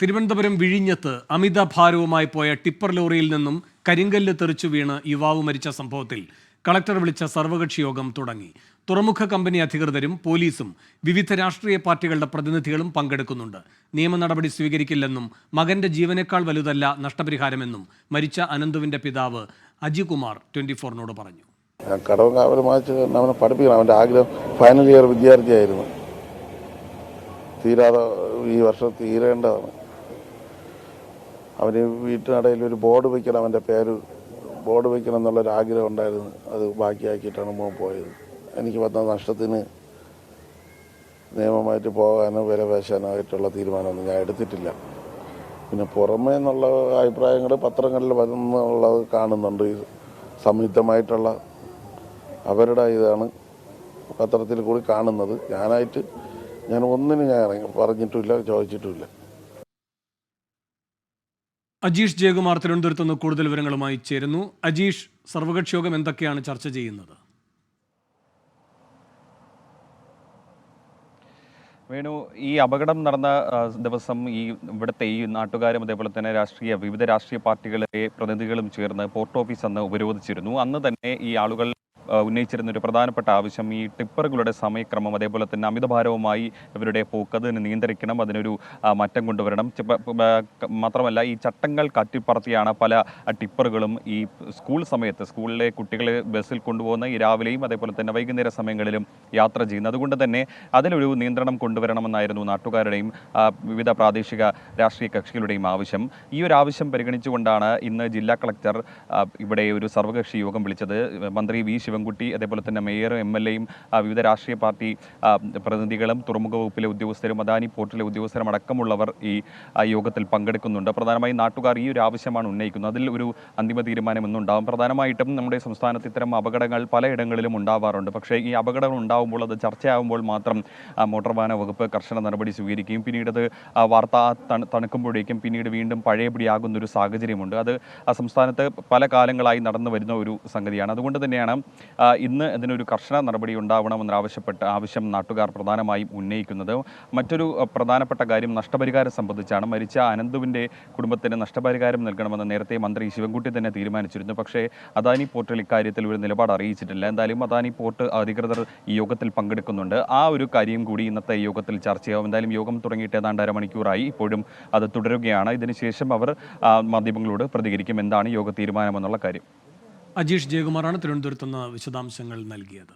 തിരുവനന്തപുരം വിഴിഞ്ഞത്ത് അമിത ഭാരവുമായി പോയ ടിപ്പർ ലോറിയിൽ നിന്നും കരിങ്കല്ല് തെറിച്ചു വീണ് യുവാവ് മരിച്ച സംഭവത്തിൽ കളക്ടർ വിളിച്ച സർവകക്ഷി യോഗം തുടങ്ങി. തുറമുഖ കമ്പനി അധികൃതരും പോലീസും വിവിധ രാഷ്ട്രീയ പാർട്ടികളുടെ പ്രതിനിധികളും പങ്കെടുക്കുന്നുണ്ട്. നിയമ നടപടി സ്വീകരിക്കില്ലെന്നും മകന്റെ ജീവനേക്കാൾ വലുതല്ല നഷ്ടപരിഹാരമെന്നും മരിച്ച അനന്തുവിന്റെ പിതാവ് അജികുമാർ ട്വന്റി ഫോറിനോട് പറഞ്ഞു പഠിപ്പിക്കണം. അവന്റെ ആഗ്രഹം ഫൈനൽ ഇയർ വിദ്യാർത്ഥിയായിരുന്നു. തീരാതെ ഈ വർഷം തീരേണ്ടതാണ്. അവന് വീട്ടിനടയിൽ ഒരു ബോർഡ് വയ്ക്കണം അവന്റെ പേര് ബോർഡ് വയ്ക്കണം എന്നുള്ളൊരു ആഗ്രഹം ഉണ്ടായിരുന്നു. അത് ബാക്കിയാക്കിയിട്ടാണ് മോൻ പോയത്. എനിക്ക് വന്ന നഷ്ടത്തിന് നിയമമായിട്ട് പോകാനോ വില പേശാനോ ആയിട്ടുള്ള തീരുമാനമൊന്നും ഞാൻ എടുത്തിട്ടില്ല. പിന്നെ പുറമേ എന്നുള്ള അഭിപ്രായങ്ങൾ പത്രങ്ങളിൽ വന്നുള്ളത് കാണുന്നുണ്ട്. സംയുക്തമായിട്ടുള്ള അവരുടെ ഇതാണ് പത്രത്തിൽ കൂടി കാണുന്നത്. ഞാനായിട്ട് ഞാൻ ഒന്നിനും ഞാൻ ഇറങ്ങി പറഞ്ഞിട്ടുമില്ല ചോദിച്ചിട്ടുമില്ല അജീഷ് ജയകുമാർ തിരുവനന്തപുരത്ത് നിന്ന് കൂടുതൽ വിവരങ്ങളുമായി ചേരുന്നു. അജീഷ് സർവകക്ഷി യോഗം എന്തൊക്കെയാണ് ചർച്ച ചെയ്യുന്നത്? വേണു ഈ അപകടം നടന്ന ദിവസം ഈ ഇവിടുത്തെ ഈ നാട്ടുകാരും അതേപോലെ തന്നെ രാഷ്ട്രീയ വിവിധ രാഷ്ട്രീയ പാർട്ടികളിലെ പ്രതിനിധികളും ചേർന്ന് പോർട്ട് ഓഫീസ് അന്ന് ഉപരോധിച്ചിരുന്നു. അന്ന് തന്നെ ഈ ആളുകൾ ഉന്നയിച്ചിരുന്ന ഒരു പ്രധാനപ്പെട്ട ആവശ്യം ഈ ടിപ്പറുകളുടെ സമയക്രമം അതേപോലെ തന്നെ അമിതഭാരവുമായി ഇവരുടെ പോക്ക് അതിന് നിയന്ത്രിക്കണം അതിനൊരു മാറ്റം കൊണ്ടുവരണം. മാത്രമല്ല ഈ ചട്ടങ്ങൾ കാറ്റിപ്പറത്തിയാണ് പല ടിപ്പറുകളും ഈ സ്കൂൾ സമയത്ത് സ്കൂളിലെ കുട്ടികളെ ബസ്സിൽ കൊണ്ടുപോകുന്ന ഈ രാവിലെയും അതേപോലെ തന്നെ വൈകുന്നേര സമയങ്ങളിലും യാത്ര ചെയ്യുന്നത്. അതുകൊണ്ട് തന്നെ അതിലൊരു നിയന്ത്രണം കൊണ്ടുവരണമെന്നായിരുന്നു നാട്ടുകാരുടെയും വിവിധ പ്രാദേശിക രാഷ്ട്രീയ കക്ഷികളുടെയും ആവശ്യം. ഈ ഒരു ആവശ്യം പരിഗണിച്ചുകൊണ്ടാണ് ഇന്ന് ജില്ലാ കളക്ടർ ഇവിടെ ഒരു സർവകക്ഷി യോഗം വിളിച്ചത്. മന്ത്രി വി. ശിവൻകുട്ടി അതേപോലെ തന്നെ മേയറും എം എൽ എയും വിവിധ രാഷ്ട്രീയ പാർട്ടി പ്രതിനിധികളും തുറമുഖ വകുപ്പിലെ ഉദ്യോഗസ്ഥരും അദാനി പോർട്ടിലെ ഉദ്യോഗസ്ഥരും അടക്കമുള്ളവർ ഈ യോഗത്തിൽ പങ്കെടുക്കുന്നുണ്ട്. പ്രധാനമായും നാട്ടുകാർ ഈ ഒരു ആവശ്യമാണ് ഉന്നയിക്കുന്നത്. അതിൽ ഒരു അന്തിമ തീരുമാനം ഇന്നുണ്ടാവും പ്രധാനമായിട്ടും നമ്മുടെ സംസ്ഥാനത്ത് ഇത്തരം അപകടങ്ങൾ പലയിടങ്ങളിലും ഉണ്ടാവാറുണ്ട്. പക്ഷേ ഈ അപകടങ്ങൾ ഉണ്ടാകുമ്പോൾ അത് ചർച്ചയാകുമ്പോൾ മാത്രം മോട്ടോർ വാഹന വകുപ്പ് കർശന നടപടി സ്വീകരിക്കുകയും പിന്നീട് അത് വാർത്ത തണു- തണുക്കുമ്പോഴേക്കും പിന്നീട് വീണ്ടും പഴയപടിയാകുന്ന ഒരു സാഹചര്യമുണ്ട്. അത് സംസ്ഥാനത്ത് പല കാലങ്ങളായി നടന്നു വരുന്ന ഒരു സംഗതിയാണ്. അതുകൊണ്ട് തന്നെയാണ് ഇന്ന് ഇതിനൊരു കർശന നടപടി ഉണ്ടാവണമെന്നാവശ്യപ്പെട്ട് ആവശ്യം നാട്ടുകാർ പ്രധാനമായും ഉന്നയിക്കുന്നത്. മറ്റൊരു പ്രധാനപ്പെട്ട കാര്യം നഷ്ടപരിഹാരം സംബന്ധിച്ചാണ്. മരിച്ച അനന്തുവിന്റെ കുടുംബത്തിന് നഷ്ടപരിഹാരം നൽകണമെന്ന് നേരത്തെ മന്ത്രി ശിവൻകുട്ടി തന്നെ തീരുമാനിച്ചിരുന്നു. പക്ഷേ അദാനി പോർട്ടൽ ഇക്കാര്യത്തിൽ ഒരു നിലപാട് അറിയിച്ചിട്ടില്ല. എന്തായാലും അദാനി പോർട്ട് അധികൃതർ ഈ യോഗത്തിൽ പങ്കെടുക്കുന്നുണ്ട്. ആ ഒരു കാര്യം കൂടി ഇന്നത്തെ യോഗത്തിൽ ചർച്ചയാവും എന്തായാലും യോഗം തുടങ്ങിയിട്ട് ഏതാണ്ട് അരമണിക്കൂറായി. ഇപ്പോഴും അത് തുടരുകയാണ്. ഇതിനുശേഷം അവർ മാധ്യമങ്ങളോട് പ്രതികരിക്കും. എന്താണ് യോഗ തീരുമാനമെന്നുള്ള കാര്യം. അജീഷ് ജയകുമാറാണ് തിരുവനന്തപുരത്ത് നിന്ന് വിശദാംശങ്ങൾ നൽകിയത്.